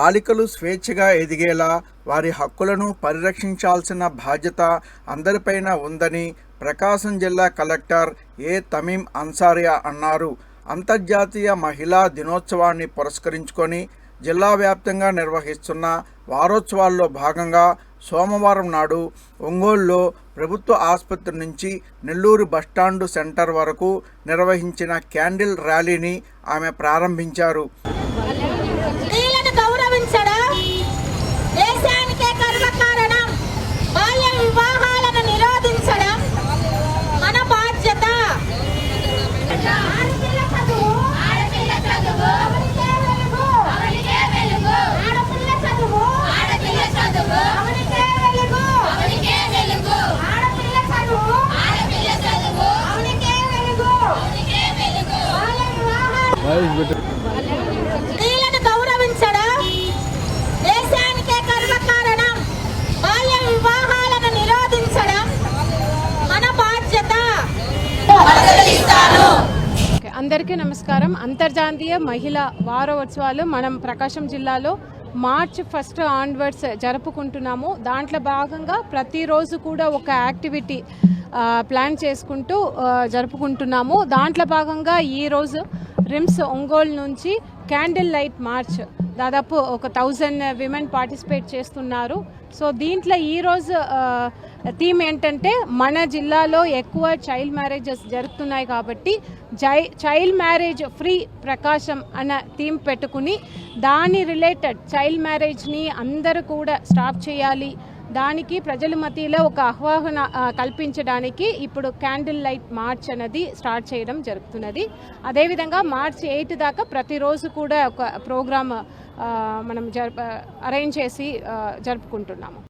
బాలికలు స్వేచ్ఛగా ఎదిగేలా వారి హక్కులను పరిరక్షించాల్సిన బాధ్యత అందరిపైన ఉందని ప్రకాశం జిల్లా కలెక్టర్ ఏ తమీం అన్సారియా అన్నారు. అంతర్జాతీయ మహిళా దినోత్సవాన్ని పురస్కరించుకొని జిల్లా వ్యాప్తంగా నిర్వహిస్తున్న వారోత్సవాల్లో భాగంగా సోమవారం నాడు ఒంగోలులో ప్రభుత్వ ఆసుపత్రి నుంచి నెల్లూరు బస్టాండు సెంటర్ వరకు నిర్వహించిన క్యాండిల్ ర్యాలీని ఆమె ప్రారంభించారు. స్త్రీలను గౌరవించడం దేశానికే గర్వకారణం బాల్య వివాహాలను నిరోధించడం మన బాధ్యత. ఓకే, అందరికీ నమస్కారం. అంతర్జాతీయ మహిళా వారోత్సవాలు మనం ప్రకాశం జిల్లాలో మార్చ్ ఫస్ట్ ఆన్వర్డ్స్ జరుపుకుంటున్నాము. దాంట్లో భాగంగా ప్రతిరోజు కూడా ఒక యాక్టివిటీ ప్లాన్ చేసుకుంటూ జరుపుకుంటున్నాము. దాంట్లో భాగంగా ఈరోజు రిమ్స్ ఒంగోలు నుంచి క్యాండిల్ లైట్ మార్చ్. దాదాపు ఒక థౌజండ్ విమెన్ పార్టిసిపేట్ చేస్తున్నారు. సో దీంట్లో ఈరోజు థీమ్ ఏంటంటే మన జిల్లాలో ఎక్కువ చైల్డ్ మ్యారేజెస్ జరుగుతున్నాయి కాబట్టి జై చైల్డ్ మ్యారేజ్ ఫ్రీ ప్రకాశం అన్న థీమ్ పెట్టుకుని దాని రిలేటెడ్ చైల్డ్ మ్యారేజ్ని అందరూ కూడా స్టాప్ చేయాలి. దానికి ప్రజల మధ్యలో ఒక ఆహ్వాన కల్పించడానికి ఇప్పుడు క్యాండిల్ లైట్ మార్చ్ అనేది స్టార్ట్ చేయడం జరుగుతున్నది. అదేవిధంగా మార్చ్ ఎయిట్ దాకా ప్రతిరోజు కూడా ఒక ప్రోగ్రామ్ మనం జరుపు అరేంజ్ చేసి జరుపుకుంటున్నాము.